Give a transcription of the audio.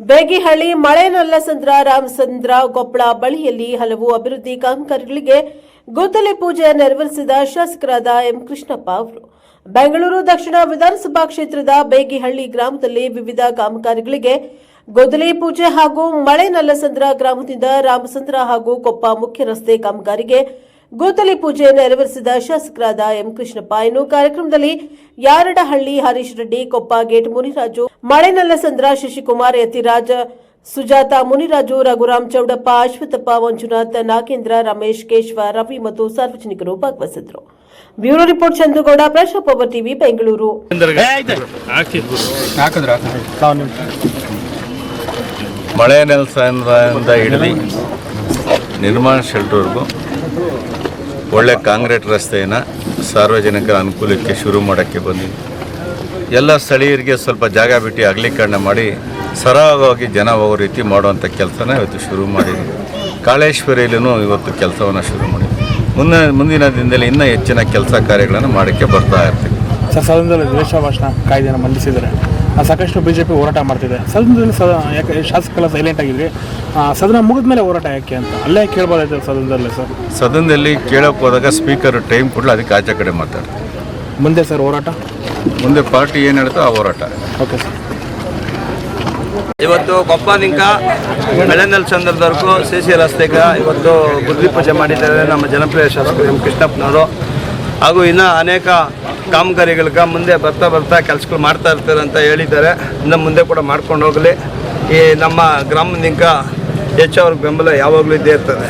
ಬೇಗಿಹಳ್ಳಿ ಮಳೆನಲ್ಲಸಂದ್ರ ರಾಮಸಂದ್ರ ಕೊಪ್ಪಳ ಬಳಿಯಲ್ಲಿ ಹಲವು ಅಭಿವೃದ್ಧಿ ಕಾಮಗಾರಿಗಳಿಗೆ ಗುದ್ದಲಿ ಪೂಜೆ ನೆರವೇರಿಸಿದ ಶಾಸಕರಾದ ಎಂ ಕೃಷ್ಣಪ್ಪ ಅವರು. ಬೆಂಗಳೂರು ದಕ್ಷಿಣ ವಿಧಾನಸಭಾ ಕ್ಷೇತ್ರದ ಬೇಗಿಹಳ್ಳಿ ಗ್ರಾಮದಲ್ಲಿ ವಿವಿಧ ಕಾಮಗಾರಿಗಳಿಗೆ ಗುದ್ದಲಿ ಪೂಜೆ ಹಾಗೂ ಮಳೆನಲ್ಲಸಂದ್ರ ಗ್ರಾಮದಿಂದ ರಾಮಸಂದ್ರ ಹಾಗೂ ಕೊಪ್ಪ ಮುಖ್ಯ ರಸ್ತೆ ಕಾಮಗಾರಿಗೆ ಗುದ್ದಲಿ ಪೂಜೆ ನೆರವೇರಿಸಿದ ಶಾಸಕರಾದ ಎಂ ಕೃಷ್ಣಪ್ಪ. ಇನ್ನು ಕಾರ್ಯಕ್ರಮದಲ್ಲಿ ಯಾರಡಹಳ್ಳಿ ಹರೀಶ್ ರೆಡ್ಡಿ ಕೊಪ್ಪ ಗೇಟ್ ಮುನಿರಾಜು ಮಳೆನಲ್ಲಸಂದ್ರ ಶಶಿಕುಮಾರ್ ಯತಿರಾಜ್ ಸುಜಾತ ಮುನಿರಾಜು ರಘುರಾಮ್ ಚೌಡಪ್ಪ ಅಶ್ವಥಪ್ಪ ಮಂಜುನಾಥ್ ನಾಗೇಂದ್ರ ರಮೇಶ್ ಕೇಶವ ರವಿ ಮತ್ತು ಸಾರ್ವಜನಿಕರು ಭಾಗವಹಿಸಿದ್ರು ಬ್ಯೂರೋ ರಿಪೋರ್ಟ್ ಚಂದ್ರಗೌಡ ಪ್ರಶಾಪ್ ಪವರ್ ಟಿವಿ ಬೆಂಗಳೂರು. ಮಳೆ ನೆಲಸದಿಂದ ಹಿಡಿದು ನಿರ್ಮಾಣ ಶೆಲ್ಟರ್ಗೂ ಒಳ್ಳೆ ಕಾಂಕ್ರೀಟ್ ರಸ್ತೆಯನ್ನು ಸಾರ್ವಜನಿಕರ ಅನುಕೂಲಕ್ಕೆ ಶುರು ಮಾಡೋಕ್ಕೆ ಬಂದಿದೆ. ಎಲ್ಲ ಸ್ಥಳೀಯರಿಗೆ ಸ್ವಲ್ಪ ಜಾಗ ಬಿಟ್ಟು ಅಗಲೀಕರಣ ಮಾಡಿ ಸರಾಗವಾಗಿ ಜನ ಹೋಗೋ ರೀತಿ ಮಾಡುವಂಥ ಕೆಲಸನ ಇವತ್ತು ಶುರು ಮಾಡಿದ್ವಿ. ಕಾಳೇಶ್ವರಿಯಲ್ಲೂ ಇವತ್ತು ಕೆಲಸವನ್ನು ಶುರು ಮಾಡಿದ್ವಿ. ಮುಂದಿನ ಮುಂದಿನ ದಿನದಲ್ಲಿ ಇನ್ನೂ ಹೆಚ್ಚಿನ ಕೆಲಸ ಕಾರ್ಯಗಳನ್ನು ಮಾಡೋಕ್ಕೆ ಬರ್ತಾ ಇರ್ತೀವಿ. ಸರ್, ಸದನದಲ್ಲಿ ದ್ವೇಷ ಭಾಷಣ ಕಾಯ್ದೆಯನ್ನು ಮಂಡಿಸಿದರೆ? ಸಾಕಷ್ಟು ಬಿ ಜೆ ಪಿ ಹೋರಾಟ ಮಾಡ್ತಿದೆ. ಸದನದಲ್ಲಿ ಸದ ಯಾಕೆ ಶಾಸಕರೆಲ್ಲ ಸೈಲೆಂಟ್ ಆಗಿದ್ರಿ ಸದನ ಮುಗಿದ ಮೇಲೆ ಹೋರಾಟ ಯಾಕೆ ಅಂತ? ಅಲ್ಲೇ ಕೇಳ್ಬೋದಾಯ್ತು ಸದನದಲ್ಲಿ ಸರ್. ಸದನದಲ್ಲಿ ಕೇಳೋಕೆ ಹೋದಾಗ ಸ್ಪೀಕರ್ ಟೈಮ್ ಕೊಡಲು ಅದಕ್ಕೆ ಆಚೆ ಕಡೆ ಮಾತಾಡ್ತಾರೆ. ಮುಂದೆ ಸರ್ ಹೋರಾಟ? ಮುಂದೆ ಪಾರ್ಟಿ ಏನು ಹೇಳ್ತೋ ಆ ಹೋರಾಟ. Okay sir. ಇವತ್ತು ಕೊಪ್ಪನಿಂಕ ಬೆಳೆನಲ್ ಚಂದ್ರದವರೆಗೂ ಸಿ ಸಿ ರಸ್ತೆಗ ಇವತ್ತು ಗುರುದಿ ಪೂಜೆ ಮಾಡಿದ್ದಾರೆ ನಮ್ಮ ಜನಪ್ರಿಯ ಶಾಸಕರು ಎಂ ಕೃಷ್ಣಪ್ಪನವರು. ಹಾಗೂ ಇನ್ನೂ ಅನೇಕ ಕಾಮಗಾರಿಗಳಿಗೆ ಮುಂದೆ ಬರ್ತಾ ಬರ್ತಾ ಕೆಲಸಗಳು ಮಾಡ್ತಾ ಇರ್ತಾರೆ ಅಂತ ಹೇಳಿದ್ದಾರೆ. ಇನ್ನು ಮುಂದೆ ಕೂಡ ಮಾಡ್ಕೊಂಡು ಹೋಗಲಿ. ಈ ನಮ್ಮ ಗ್ರಾಮದಿಂದ ಹೆಚ್ಚು ಅವ್ರಿಗೆ ಬೆಂಬಲ ಯಾವಾಗಲೂ ಇದ್ದೇ ಇರ್ತದೆ.